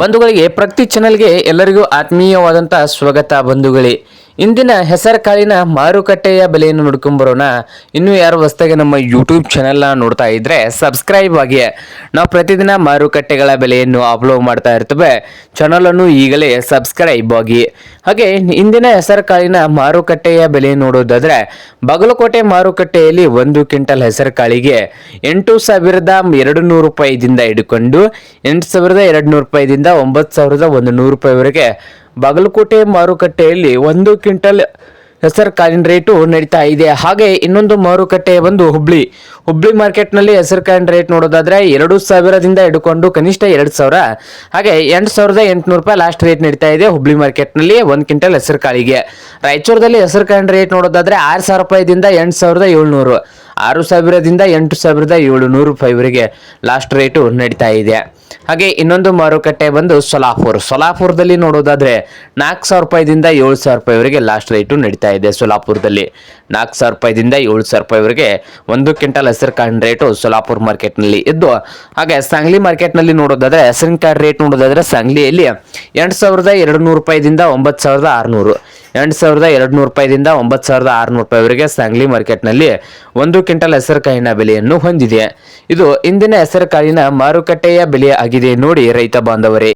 ಬಂಧುಗಳಿಗೆ ಪ್ರತಿ ಚಾನಲ್ಗೆ ಎಲ್ಲರಿಗೂ ಆತ್ಮೀಯವಾದಂಥ ಸ್ವಾಗತ ಬಂಧುಗಳೇ. ಇಂದಿನ ಹೆಸರುಕಾಳಿನ ಮಾರುಕಟ್ಟೆಯ ಬೆಲೆಯನ್ನು ನೋಡ್ಕೊಂಬರೋಣ ಇನ್ನೂ ಯಾರು ಹೊಸ್ದಾಗಿ ನಮ್ಮ ಯೂಟ್ಯೂಬ್ ಚಾನೆಲ್ನ ನೋಡ್ತಾ ಇದ್ರೆ ಸಬ್ಸ್ಕ್ರೈಬ್ ಆಗಿ. ನಾವು ಪ್ರತಿದಿನ ಮಾರುಕಟ್ಟೆಗಳ ಬೆಲೆಯನ್ನು ಅಪ್ಲೋಡ್ ಮಾಡ್ತಾ ಇರ್ತೇವೆ. ಚಾನಲನ್ನು ಈಗಲೇ ಸಬ್ಸ್ಕ್ರೈಬ್ ಆಗಿ. ಹಾಗೆ ಇಂದಿನ ಹೆಸರುಕಾಳಿನ ಮಾರುಕಟ್ಟೆಯ ಬೆಲೆ ನೋಡೋದಾದ್ರೆ, ಬಾಗಲಕೋಟೆ ಮಾರುಕಟ್ಟೆಯಲ್ಲಿ ಒಂದು ಕ್ವಿಂಟಲ್ ಹೆಸರುಕಾಳಿಗೆ ಎಂಟು ಸಾವಿರದ ಎರಡು ನೂರು ರೂಪಾಯಿದಿಂದ ಹಿಡ್ಕೊಂಡು ಎಂಟು ಸಾವಿರದ ಎರಡು ನೂರು ರೂಪಾಯಿದಿಂದ ಒಂಬತ್ತು ಸಾವಿರದ ಒಂದು ನೂರು ರೂಪಾಯಿವರೆಗೆ ಬಾಗಲಕೋಟೆ ಮಾರುಕಟ್ಟೆಯಲ್ಲಿ ಒಂದು ಕ್ವಿಂಟಲ್ ಹೆಸರು ಕಾಳಿನ ರೇಟು ನಡೀತಾ ಇದೆ. ಹಾಗೆ ಇನ್ನೊಂದು ಮಾರುಕಟ್ಟೆ ಬಂದು ಹುಬ್ಳಿ. ಹುಬ್ಳಿ ಮಾರ್ಕೆಟ್ನಲ್ಲಿ ಹೆಸರು ಕಾಳಿನ ರೇಟ್ ನೋಡೋದಾದ್ರೆ ಎರಡು ಸಾವಿರದಿಂದ ಹಿಡ್ಕೊಂಡು ಕನಿಷ್ಠ ಎರಡು ಸಾವಿರ. ಹಾಗೆ ಎಂಟು ಸಾವಿರದ ಎಂಟುನೂರು ರೂಪಾಯಿ ಲಾಸ್ಟ್ ರೇಟ್ ನಡೀತಾ ಇದೆ ಹುಬ್ಳಿ ಮಾರ್ಕೆಟ್ನಲ್ಲಿ ಒಂದು ಕ್ವಿಂಟಲ್ ಹೆಸರು ಕಾಳಿಗೆ ರಾಯಚೂರದಲ್ಲಿ ಹೆಸರು ಕಾಳಿನ ರೇಟ್ ನೋಡೋದಾದ್ರೆ ಆರು ಸಾವಿರ ರೂಪಾಯಿದಿಂದ ಎಂಟು ಸಾವಿರದ ಏಳ್ನೂರು. ಆರು ಸಾವಿರದಿಂದ ಎಂಟು ಸಾವಿರದ ಏಳುನೂರು ರೂಪಾಯಿವರೆಗೆ ಲಾಸ್ಟ್ ರೇಟು ನಡೀತಾ ಇದೆ. ಹಾಗೆ ಇನ್ನೊಂದು ಮಾರುಕಟ್ಟೆ ಬಂದು ಸೊಲಾಪುರ್. ಸೊಲಾಪುರದಲ್ಲಿ ನೋಡೋದಾದ್ರೆ ನಾಲ್ಕು ಸಾವಿರ ರೂಪಾಯಿದಿಂದ ಏಳು ಸಾವಿರ ರೂಪಾಯಿವರೆಗೆ ಲಾಸ್ಟ್ ರೇಟು ನಡೀತಾ ಇದೆ ಸೊಲಾಪುರದಲ್ಲಿ. ನಾಲ್ಕು ಸಾವಿರ ರೂಪಾಯಿದಿಂದ ಏಳು ಸಾವಿರ ರೂಪಾಯಿವರೆಗೆ ಒಂದು ಕ್ವಿಂಟಲ್ ಹೆಸರುಕಾಳಿನ ರೇಟು ಸೊಲಾಪುರ್ ಮಾರ್ಕೆಟ್ನಲ್ಲಿ ಇದ್ದು, ಹಾಗೆ ಸಾಂಗ್ಲಿ ಮಾರ್ಕೆಟ್ನಲ್ಲಿ ನೋಡೋದಾದ್ರೆ ಹೆಸರಿನಕಾಳು ರೇಟ್ ನೋಡೋದಾದ್ರೆ ಸಾಂಗ್ಲಿಯಲ್ಲಿ ಎಂಟು ಸಾವಿರದ ಎರಡು ನೂರು ರೂಪಾಯಿದಿಂದ ಒಂಬತ್ತು ಸಾವಿರದ ಆರುನೂರು. ಎಂಟು ಸಾವಿರದ ಎರಡು ನೂರು ರೂಪಾಯಿದಿಂದ ಒಂಬತ್ತು ಸಾವಿರದ ಆರುನೂರು ರೂಪಾಯಿವರೆಗೆ ಸಾಂಗ್ಲಿ ಮಾರ್ಕೆಟ್ನಲ್ಲಿ ಒಂದು ಕ್ವಿಂಟಲ್ ಹೆಸರು ಕಾಳಿನ ಬೆಲೆಯನ್ನು ಹೊಂದಿದೆ. ಇದು ಇಂದಿನ ಹೆಸರುಕಾಳಿನ ಮಾರುಕಟ್ಟೆಯ ಬೆಲೆ ಆಗಿದೆ. ನೋಡಿ ರೈತ ಬಾಂಧವರೇ.